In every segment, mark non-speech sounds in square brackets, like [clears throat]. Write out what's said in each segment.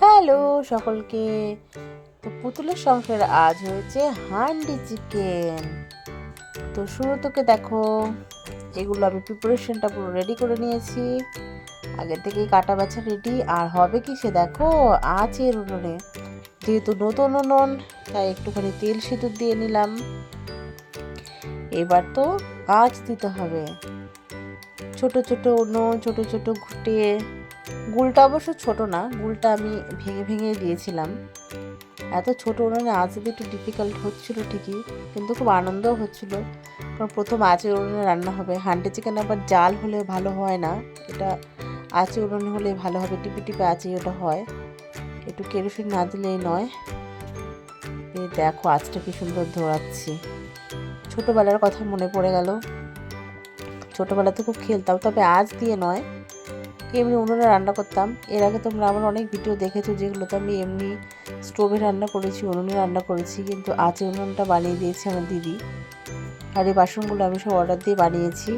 Hello সকলকে। তো পুতুলের সংসারে আজ হয়েছে হান্ডি চিকেন। তো শুরু থেকে দেখো। এগুলো আমি প্রিপারেশনটা পুরো রেডি করে নিয়েছি। আগে থেকেই কাটা বাছা রেডি আর হবে কি সে দেখো? আছের উনুনে। যেহেতু নতুন উনুন, তাই একটুখানি তেল সিঁদুর দিয়ে নিলাম। এবার তো আঁচ দিতে হবে। ছোট ছোট উনুন, ছোট ছোট ঘুটে গুলটা অবশ্য ছোট না, গুলটা আমি ভেঙে ভেঙে দিয়েছিলাম। এত ছোট উনুনে আঁচ দিতে একটু ডিফিকাল্ট হচ্ছিল ঠিকই, কিন্তু খুব আনন্দও হচ্ছিল। কারণ প্রথম আঁচের উনুনে রান্না হবে। হান্ডি চিকেন আবার জাল হলে ভালো হয় না। এটা আঁচে উনুনে হলে ভালো হবে, টিপে টিপে আঁচে ওটা হয়। একটু কেরোসিন না দিলেই নয়। এই দেখো আঁচটা কি সুন্দর ধরাচ্ছি ছোটোবেলার কথা মনে পড়ে গেল। ছোটোবেলাতে খুব খেলতাম, তবে আজ দিয়ে নয়। এমনি উনুনে রান্না করতাম। এর আগে তোমরা আমার অনেক ভিডিও দেখেছ যেগুলোতে আমি এমনি স্টোভে রান্না করেছি, উনুনে রান্না করেছি, কিন্তু আঁচে উনুনটা বানিয়ে দিয়েছে আমার দিদি। আর এই বাসনগুলো আমি সব অর্ডার দিয়ে বানিয়েছি,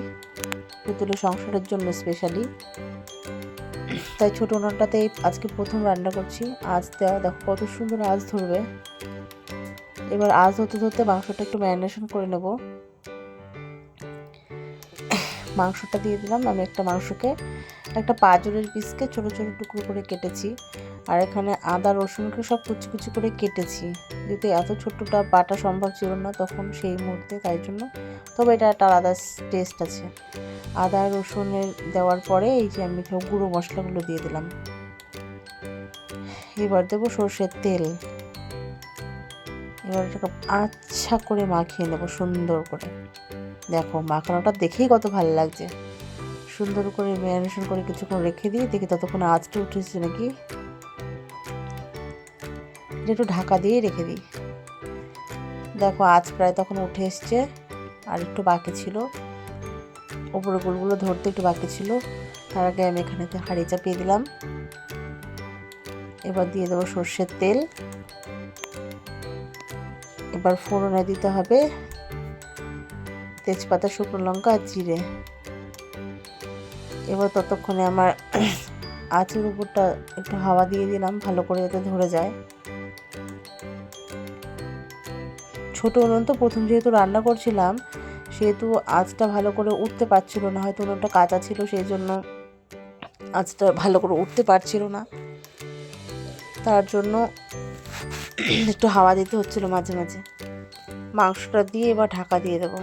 পুতুলের সংসারের জন্য স্পেশালি তাই ছোটো উনুনটাতেই আজকে প্রথম রান্না করছি। আজ দেওয়া, দেখো কত সুন্দর আজ ধরবে। এবার আজ ধরতে ধরতে মাংসটা একটু ম্যারিনেশন করে নেব। মাংসটা দিয়ে দিলাম। আমি একটা মাংসকে, একটা পাঁজরের পিসকে ছোটো ছোটো টুকরো করে কেটেছি। আর এখানে আদা, রসুনকে সব কুচি কুচি করে কেটেছি। যেহেতু এত ছোট্টটা বাটা সম্ভব ছিল না তখন সেই মুহূর্তে, তাই জন্য। তবে এটা একটা আলাদা টেস্ট আছে। আদা, রসুনের দেওয়ার পরে এই যে আমি গুঁড়ো মশলাগুলো দিয়ে দিলাম। এবার দেবো সর্ষের তেল। এবার আচ্ছা করে মাখিয়ে নেব, সুন্দর করে। দেখো, মাখানোটা দেখেই কত ভালো লাগছে। সুন্দর করে ম্যারিনেশন করে কিছুক্ষণ রেখে দিই দেখি ততক্ষণ আঁচটা উঠেছে নাকি। একটু ঢাকা দিয়ে রেখে দিই। দেখো আজ প্রায় তখন উঠে এসছে, আর একটু বাকি ছিল। ওপরে গুলগুলো ধরতে একটু বাকি ছিল। তার আগে আমি এখানে হাঁড়ি চাপিয়ে দিলাম। এবার দিয়ে দেবো সর্ষের তেল। এবার ফোড়নে দিতে হবে। তেজপাতা, শুকনো লঙ্কা আর জিরে। এবার ততক্ষণে আমার [clears throat] আঁচের উপরটা একটু হাওয়া দিয়ে দিলাম, ভালো করে যাতে ধরে যায়। ছোট উনুন তো প্রথম যেহেতু রান্না করছিলাম, সেহেতু আঁচটা ভালো করে উঠতে পারছিল না, হয়তো উনুনটা কাঁচা ছিল, সেই জন্য আঁচটা ভালো করে উঠতে পারছিল না। তার জন্য একটু হাওয়া দিতে হচ্ছিল মাঝে মাঝে। মাংসটা দিয়ে এবার ঢাকা দিয়ে দেবো।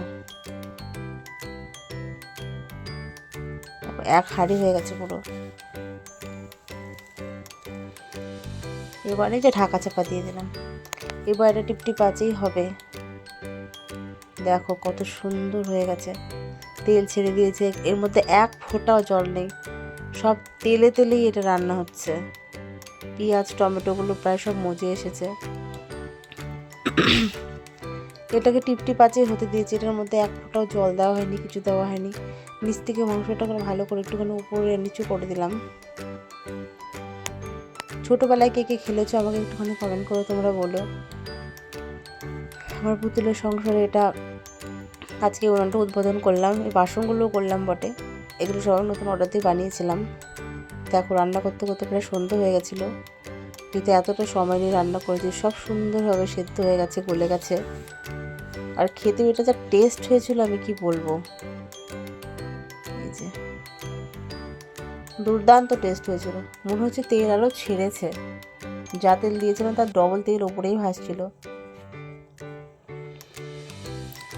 এক হাঁড়ি হয়ে গেছে পুরো। এবারে যে ঢাকা চাপা দিয়ে দিলাম। এবার এটা টিপটিপ আছেই হবে। দেখো কত সুন্দর হয়ে গেছে। তেল ছেড়ে দিয়েছে। এর মধ্যে এক ফোঁটাও জল নেই। সব তেলে তেলেই এটা রান্না হচ্ছে। পেঁয়াজ, টমেটোগুলো প্রায় সব মজে এসেছে। এটাকে টিপটিপ আছে হতে দিয়েছি। এটার মধ্যে এক ফোঁটাও জল দেওয়া হয়নি, কিছু দেওয়া হয়নি। নিচ থেকে মাংসটাকে ভালো করে একটুখানি উপরে নিচু করে দিলাম। ছোটোবেলায় কে কে খেলেছো আমাকে একটুখানি কমেন্ট করে তোমরা বলো। আমার পুতুলের সংসারে এটা আজকে উনানটা উদ্বোধন করলাম। এই বাসনগুলোও করলাম বটে। এগুলো সব নতুন অর্ডার দিয়ে বানিয়েছিলাম। দেখো, রান্না করতে করতে প্রায় সন্ধ্যে হয়ে গেছিল। কিন্তু এতটা সময় নিয়ে রান্না করেছি সব সুন্দরভাবে সেদ্ধ হয়ে গেছে, গলে গেছে। আর খেতে এটা যা টেস্ট হয়েছিল, আমি কি বলব? দুর্দান্ত টেস্ট হয়েছিল। মনে হচ্ছে তেল আরও ছেড়েছে। যা তেল দিয়েছিলাম, তার ডবল তেল ওপরেই ভাসছিল।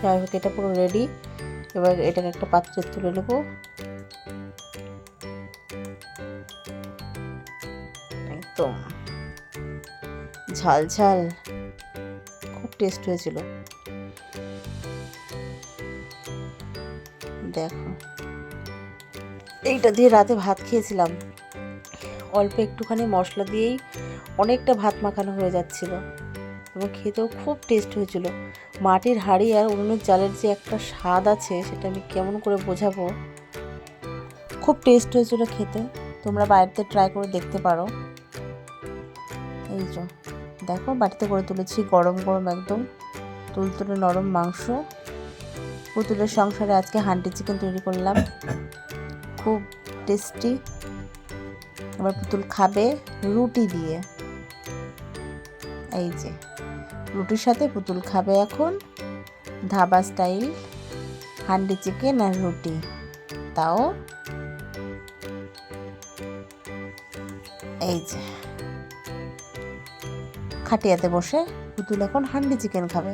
যাই হোক, এটা পুরো রেডি এবার এটাকে একটা পাত্রে তুলে নেব। একদম ঝাল ঝাল। খুব টেস্ট হয়েছিল। দেখো। এইটা দিয়ে রাতে ভাত খেয়েছিলাম। অল্প একটুখানি মশলা দিয়েই অনেকটা ভাত মাখানো হয়ে যাচ্ছিল। এবং খেতেও খুব টেস্ট হয়েছিল। মাটির হাঁড়ি আর উনুনের চালের যে একটা স্বাদ আছে, সেটা আমি কেমন করে বোঝাবো? খুব টেস্ট হয়েছিল খেতে। তোমরা বাড়িতে ট্রাই করে দেখতে পারো। এই তো দেখো বাড়িতে করে তুলেছি গরম গরম একদম। তুলতুলে নরম মাংস। পুতুলের সংসারে আজকে হান্ডি চিকেন তৈরি করলাম। খুব টেস্টি। এবার পুতুল খাবে রুটি দিয়ে। এই যে, রুটির সাথে পুতুল খাবে এখন। ধাবা স্টাইল হান্ডি চিকেন আর রুটি। তাও এই যে। খাটিয়াতে বসে পুতুল এখন হান্ডি চিকেন খাবে।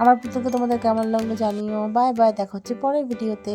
আমার পুতুলকে তোমাদের কেমন লাগল জানিও। বাই বাই, দেখা হচ্ছে পরের ভিডিওতে।